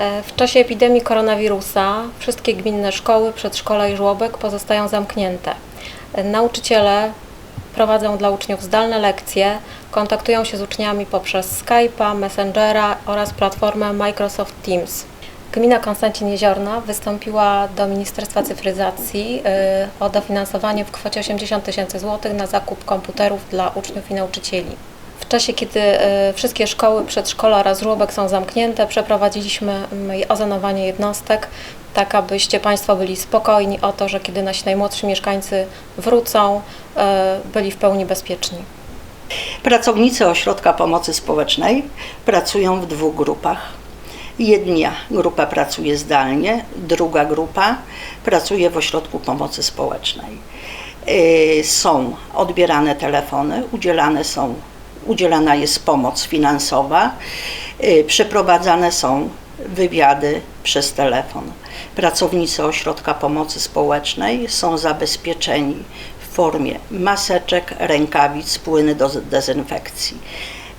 E, W czasie epidemii koronawirusa wszystkie gminne szkoły, przedszkola i żłobek pozostają zamknięte. E, Nauczyciele prowadzą dla uczniów zdalne lekcje, kontaktują się z uczniami poprzez Skype'a, Messengera oraz platformę Microsoft Teams. Gmina Konstancin Jeziorna wystąpiła do Ministerstwa Cyfryzacji y, o dofinansowanie w kwocie 80 tysięcy złotych na zakup komputerów dla uczniów i nauczycieli. W czasie, kiedy y, wszystkie szkoły, przedszkola oraz żłobek są zamknięte, przeprowadziliśmy mm, ozonowanie jednostek, tak abyście Państwo byli spokojni o to, że kiedy nasi najmłodsi mieszkańcy wrócą, y, byli w pełni bezpieczni. Pracownicy Ośrodka Pomocy Społecznej pracują w dwóch grupach. Jedna grupa pracuje zdalnie, druga grupa pracuje w Ośrodku Pomocy Społecznej. Yy, Są odbierane telefony, udzielane są, udzielana jest pomoc finansowa, yy, przeprowadzane są wywiady przez telefon. Pracownicy Ośrodka Pomocy Społecznej są zabezpieczeni w formie maseczek, rękawic, płyny do dezynfekcji.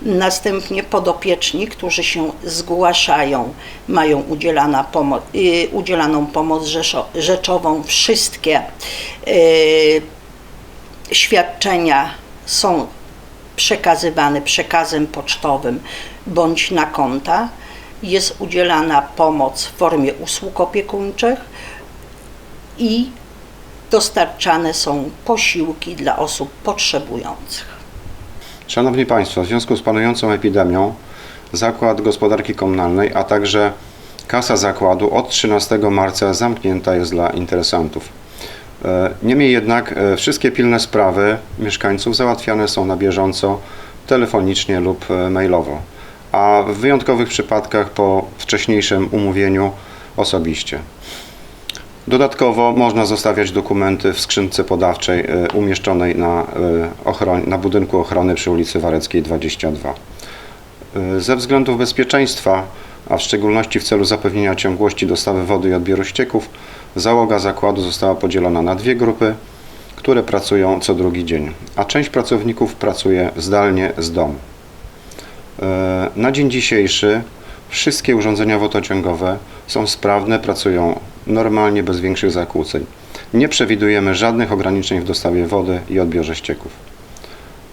Następnie podopieczni, którzy się zgłaszają, mają udzielana pomo- y, udzielaną pomoc rzeczową. Wszystkie y, świadczenia są przekazywane przekazem pocztowym bądź na konta. Jest udzielana pomoc w formie usług opiekuńczych i dostarczane są posiłki dla osób potrzebujących. Szanowni Państwo, w związku z panującą epidemią Zakład Gospodarki Komunalnej, a także kasa zakładu od 13 marca zamknięta jest dla interesantów. E, Niemniej jednak e, wszystkie pilne sprawy mieszkańców załatwiane są na bieżąco, telefonicznie lub e, mailowo, a w wyjątkowych przypadkach po wcześniejszym umówieniu osobiście. Dodatkowo można zostawiać dokumenty w skrzynce podawczej umieszczonej na, na budynku ochrony przy ulicy Wareckiej 22. E, Ze względów bezpieczeństwa, a w szczególności w celu zapewnienia ciągłości dostawy wody i odbioru ścieków, załoga zakładu została podzielona na dwie grupy, które pracują co drugi dzień, a część pracowników pracuje zdalnie z domu. E, Na dzień dzisiejszy wszystkie urządzenia wodociągowe są sprawne, pracują normalnie, bez większych zakłóceń. Nie przewidujemy żadnych ograniczeń w dostawie wody i odbiorze ścieków.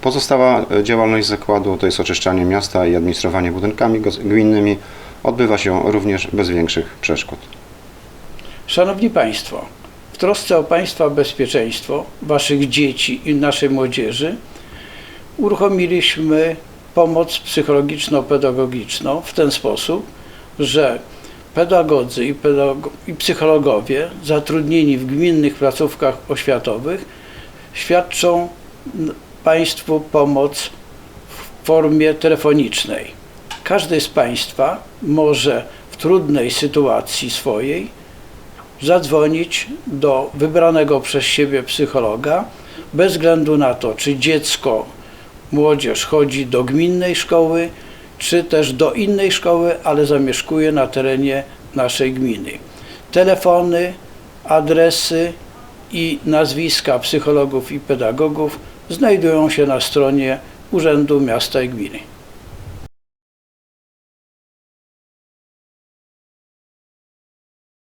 Pozostała e, działalność zakładu, to jest oczyszczanie miasta i administrowanie budynkami gminnymi, odbywa się również bez większych przeszkód. Szanowni Państwo, w trosce o Państwa bezpieczeństwo, Waszych dzieci i naszej młodzieży uruchomiliśmy pomoc psychologiczno-pedagogiczną w ten sposób, że pedagodzy i, i psychologowie zatrudnieni w gminnych placówkach oświatowych świadczą Państwu pomoc w formie telefonicznej. Każdy z Państwa może w trudnej sytuacji swojej zadzwonić do wybranego przez siebie psychologa, bez względu na to, czy dziecko, młodzież chodzi do gminnej szkoły, czy też do innej szkoły, ale zamieszkuje na terenie naszej gminy. Telefony, adresy i nazwiska psychologów i pedagogów znajdują się na stronie Urzędu Miasta i Gminy.